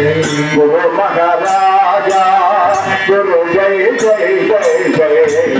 गुरु महाराजा गुरु जय जय जय जय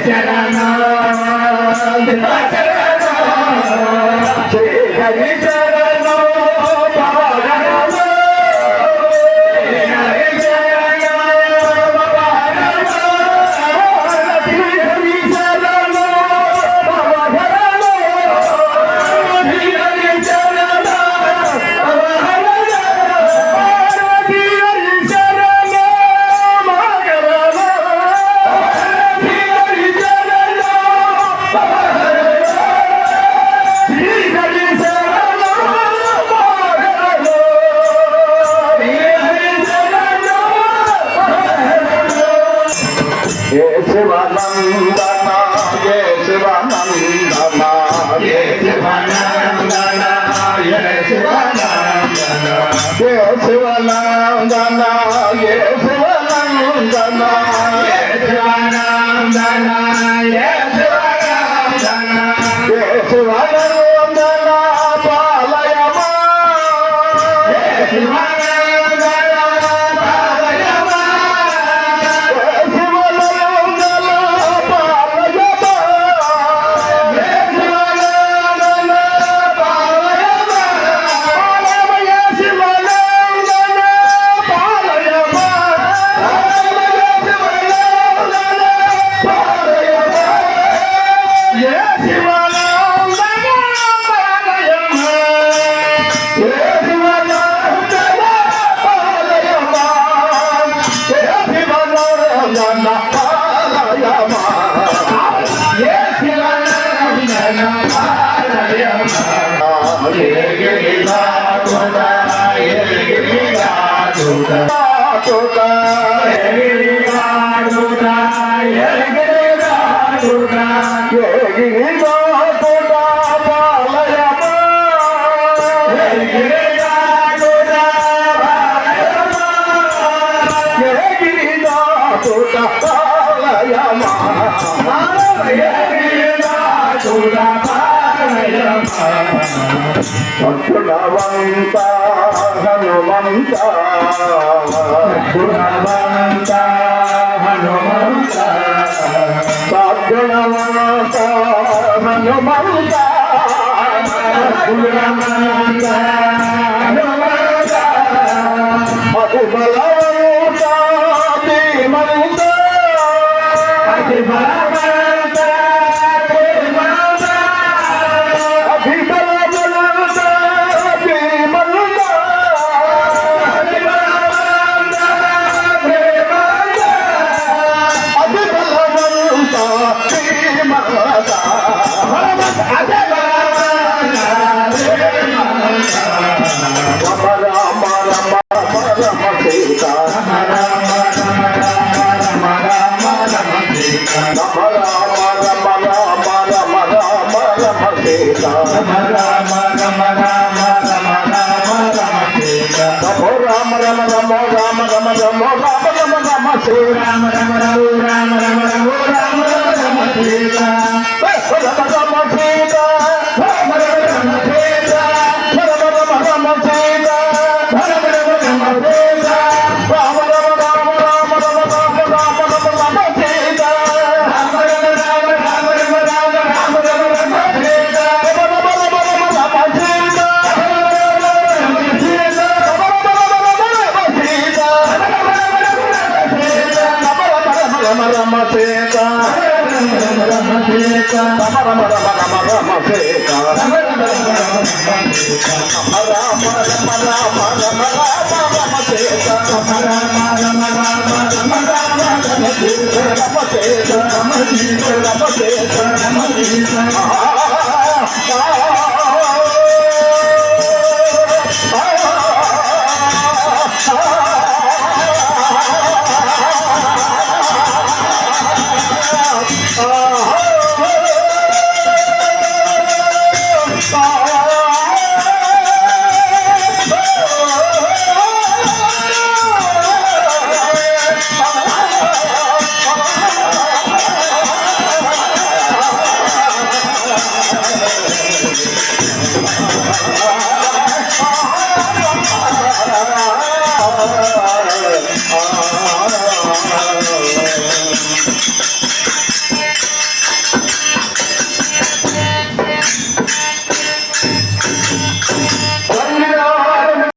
చరణ చరణ శివానందనా ఏ శివానందనా ఏ శివానందనా ఏ శివానందనా ఏ శివానందనా ఏ Toda, toda, toda, toda, toda, toda, toda, గుణవంత Hanumantha గుణవంత Hanumantha Jai Ram Jai Ram Jai Rama Rama Rama Rama Rama Rama Rama Rama Shri Rama Rama Rama Rama Rama Rama Rama Rama Rama Sita Rama Rama Sita Rama Rama Sita Rama Rama Rama Sita Rama Rama Rama Rama Rama Sita Rama Rama Rama Rama Sita Rama Rama Rama Rama Rama Rama Rama Sita Rama Rama Rama Rama Rama Rama Rama Sita Rama Sita Rama Sita Rama Sita Rama Sita